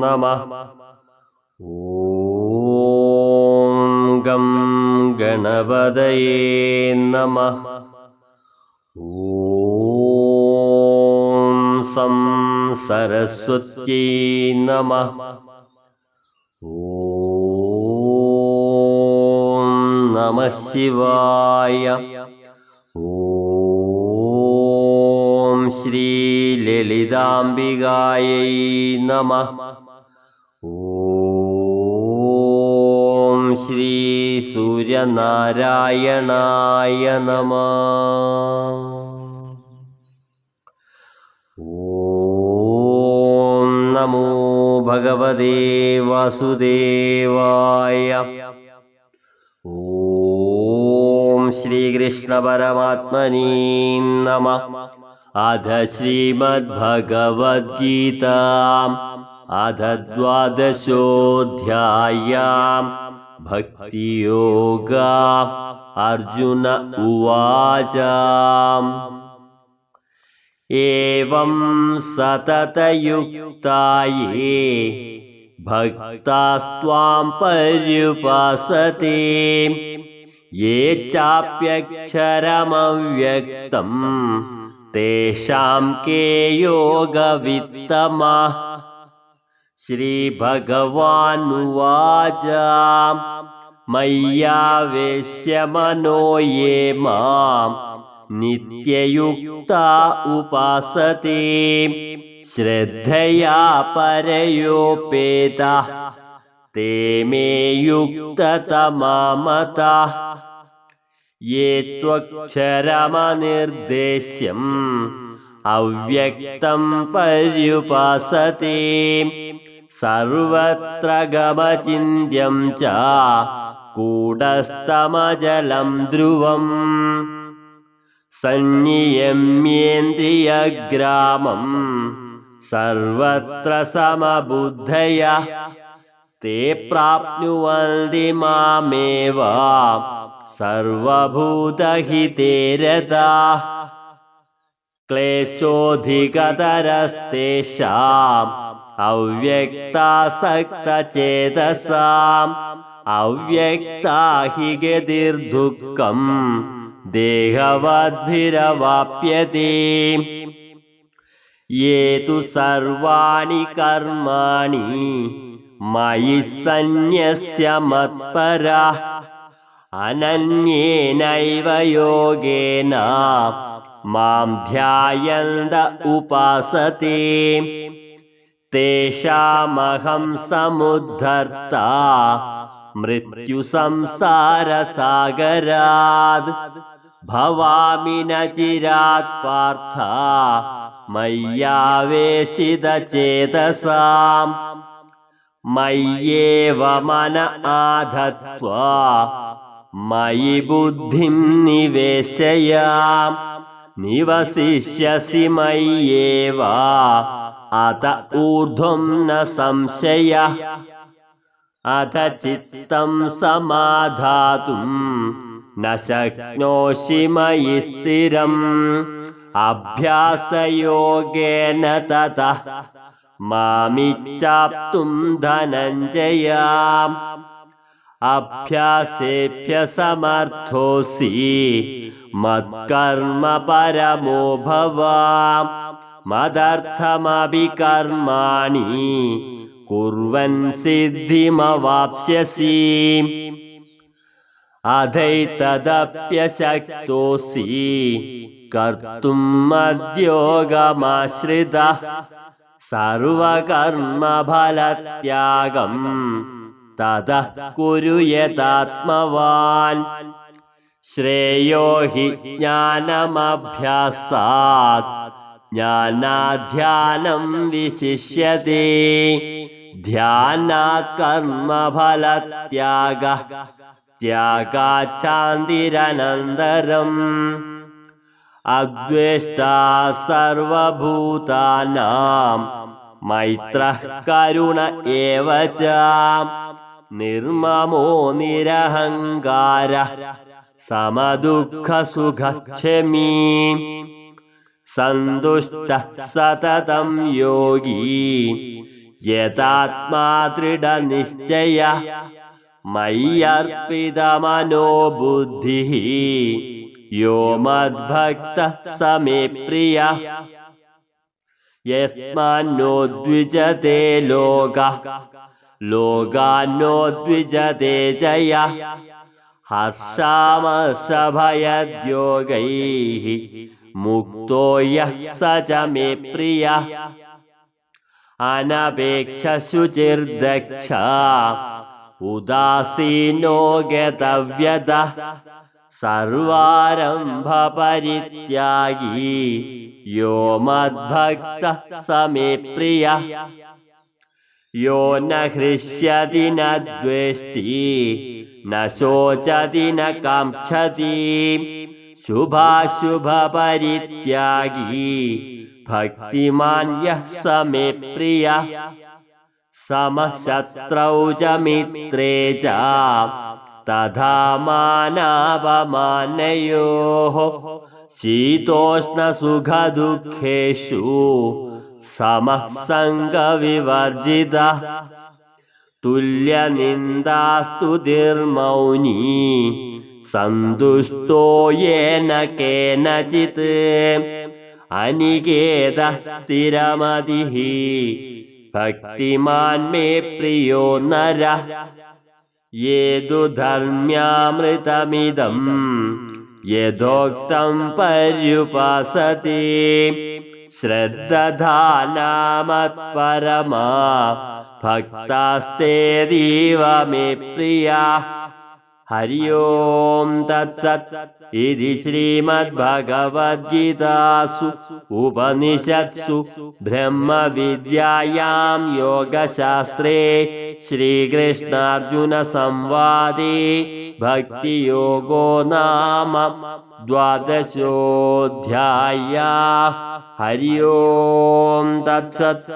നമ. ഓം ഗം ഗണപതയേ നമ. ഓം സം സരസ്വത്യൈ നമ. ഓം നമ ശിവായ. ഓം ശ്രീ ലളിതാംബികായൈ നമ. ശ്രീ സൂര്യനാരായണായ നമ. ഓം നമോ ഭഗവതേ വാസുദേവായ. ഓം ശ്രീകൃഷ്ണ പരമാത്മനീ നമ. അധ ശ്രീമദ്ഭഗവദ്ഗീതാം अथ द्वादशोऽध्यायाम् भक्तियोगा अर्जुन उवाच। एवं सततयुक्ता ये भक्तास्त्वां पर्युपासते। ये चाप्यक्षरमव्यक्तं तेषां के योगवित्तमा श्रीभगवानुवाच मय्यावेश्य मनो ये माम् नित्ययुक्ता उपासते श्रद्धया परयोपेता ते मे युक्ततमामता ये त्वक्षरमनिर्देश्यम् अव्यक्तं पर्युपासते सर्वत्र गमचिन्त्यं च कूटस्थमजलं ध्रुवम् संयम्येन्द्रियग्रामं सर्वत्र समबुद्धय ते प्राप्नुवन्ति मामेव सर्वभूतहिते रताः क्लेशोऽधिकतरस्तेषाम् अव्यक्तासक्तचेतसाम् अव्यक्ता हि गतिर्दुःखम् देहवद्भिरवाप्यते ये तु सर्वाणि कर्माणि मयि सन्न्यस्य मत्परा अनन्येनैव योगेन मां ध्यायन्त उपासते തേഷാമഹം സമുദ്ധർത്ത മൃത്യുസംസാരസാഗരാത് ഭവാമി ന ചിരാത് പാർത്ഥ മയ്യാവേശിതചേതസാം മയ്യേവ മന ആധത്വ മയി ബുദ്ധിം നിവേശയാം നിവസിഷ്യസി മയ്യേവ അത ഊർധ്വം ന സംശയ. അധ ചിത്തം സമാധാതും ന ശക്നോഷി മയി സ്ഥിരം. അഭ്യാസയോഗേന തത മാമിച്ചാപ്തും ധനഞ്ജയ. അഭ്യാസേഭ്യ സമർത്ഥോസി മത്കർമ്മ പരമോ മദർത്ഥമപി കർമാണി കുർവൻ സിദ്ധിമവാപ്സ്യസി. അധൈതദപ്യശക്തോസി കർത്തും മദ്യോഗമാശ്രിത. സർവകർമ്മഫലത്യാഗം. തത കുരു യഥാത്മവാൻ. ശ്രേയോ ഹി ജ്ഞാനമഭ്യാസാത്. ജ്ഞാനാധ്യാനം വിശിഷ്യത്തെ ധ്യാനാത് കർമ്മഫലത്യാഗ. ത്യാഗാച്ചാന്തിരനന്തരം അദ്വേഷ്ടാ സർവഭൂതാനാം. മൈത്ര കരുണ നിർമ്മമോ നിരഹങ്കാര. സമദുഃഖസുഖക്ഷമീ. सन्तुष्टः सततं योगी। यतात्मा दृढनिश्चयः। मय्यर्पितमनोबुद्धिः। यो मद्भक्तः स मे प्रियः यस्मान्नोद्विजते लोकः। लोगान्नोद्विजते च यः हर्षामर्षभयद्योगैः ഹർഷാമർഷഭയദ്യോഗൈ മുക്തോ യഃ സ ച മേ പ്രിയ അനപേക്ഷ ശുചിർദക്ഷ ഉദാസീനോ ഗതവ്യത സർവാരംഭ പരിത്യാഗി യോ മദ്ഭക്ത സമേ പ്രിയ യോ ന ഹൃഷ്യതി ന ദ്വേഷ്ടി ന ശോചതി ന കാംക്ഷതി ശുഭാശുഭ പരിത്യാഗി ഭക്തിമാൻ യഃ സമേ പ്രിയ. സമശത്രൗ ച മിത്രേ ച തഥാ മാനാപമാനയോः. ശീതോഷ്ണസുഖദുഃഖേഷു. സമഃ തുല്യനിന്ദാസ്തുതിർമൗനീ. സന്തുഷ്ടോ യേന കേനചിത് അനികേത സ്ഥിരമതി ഭക്തിമാൻ മേ പ്രിയോ നര. ഏതു ധർമ്മ്യാമൃതമിദം യഥോക്തം പര്യുപാസതി. ശ്രദ്ധധാനാമത്പരമാ ഭക്താസ്തേതീവ മേ പ്രിയ. ഹരി ഓം തത്സത് ഇതി ശ്രീമദ്ഭഗവദ്ഗീതാസു ഉപനിഷത്സു ബ്രഹ്മവിദ്യായാം യോഗശാസ്ത്രേ ശ്രീകൃഷ്ണാർജുന സംവാദേ ഭക്തിയോഗോ നാമ ദ്വാദശോധ്യായ ഹരി ഓം തത്സത്